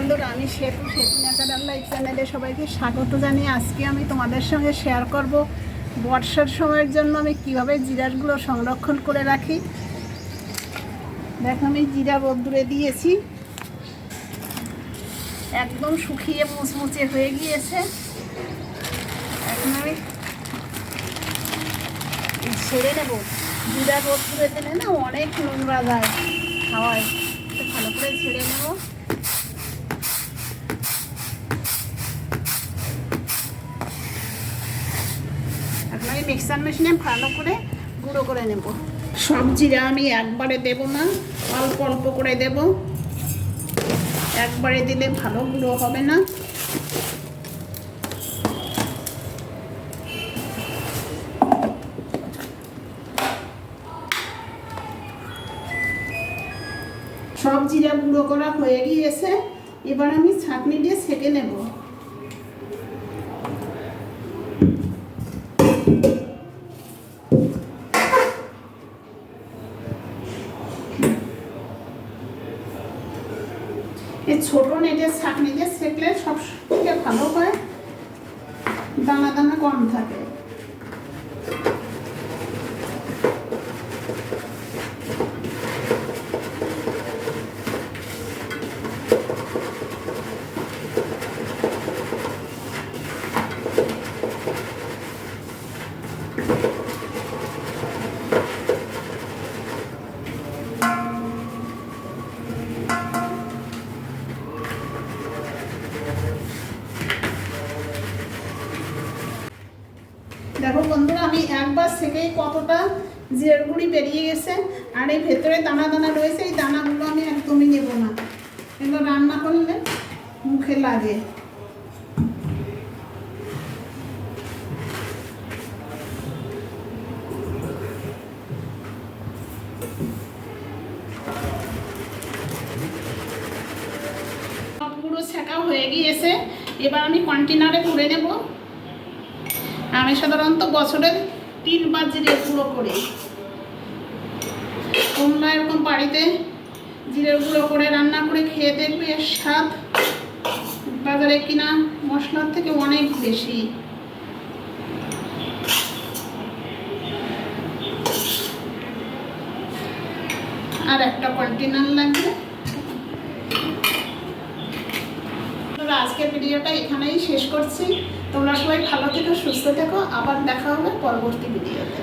বন্ধুরা আমি সেতু সেতু ন্যাচারাল লাইফ চ্যানেলে সবাইকে স্বাগত জানিয়ে আজকে আমি তোমাদের সঙ্গে শেয়ার করব বর্ষার সময়ের জন্য আমি কীভাবে জিরাগুলো সংরক্ষণ করে রাখি। দেখো, আমি জিরা রোদ্দুরে দিয়েছি। একদম শুকিয়ে মুচমুচে হয়ে গিয়েছে। এখন আমি ছেড়ে নেব। জিরা রোদ্দুরে দিলে না অনেক নোংরা যায় খাওয়ায়। ভালো করে ছেড়ে নেব এখন আমি মিক্সার মেশিনে ভালো করে গুঁড়ো করে নেব। সব জিরা আমি একবারে দেব না, অল্প অল্প করে দেব। একবারে দিলে ভালো গুঁড়ো হবে না। সব জিরা গুঁড়ো করা হয়ে গিয়েছে, এবার আমি ছাঁকনি দিয়ে ছেঁকে নেব। এই ছোটো নেটের ছাঁকনি দিয়ে সেকলে সব থেকে ভালো হয়। দানা দানা কম থাকে। দেখো বন্ধুরা, আমি একবার থেকেই কতটা জিরের বেরিয়ে গেছে, আর এই ভেতরে দানা দানা রয়েছে, এই দানাগুলো আমি একদমই নেব না। এগুলো রান্না করলে মুখে লাগে। ছেঁকা হয়ে গিয়েছে। এবার আমি কন্টেনারে পুড়ে নেব। আমি সাধারণত বছরে তিনবার জিরে গুঁড়ো করি। তোমরা এরকম বাড়িতে জিরের গুঁড়ো করে রান্না করে খেয়ে দেখবে এর স্বাদ বাজারে কিনা মশলার থেকে অনেক বেশি। আর একটা কন্টেনার লাগবে। বন্ধুরা, আজকের ভিডিওটা এখানেই শেষ করছি। তোমরা সবাই ভালো থেকো সুস্থ থেকো। আবার দেখা হবে পরবর্তী ভিডিওতে।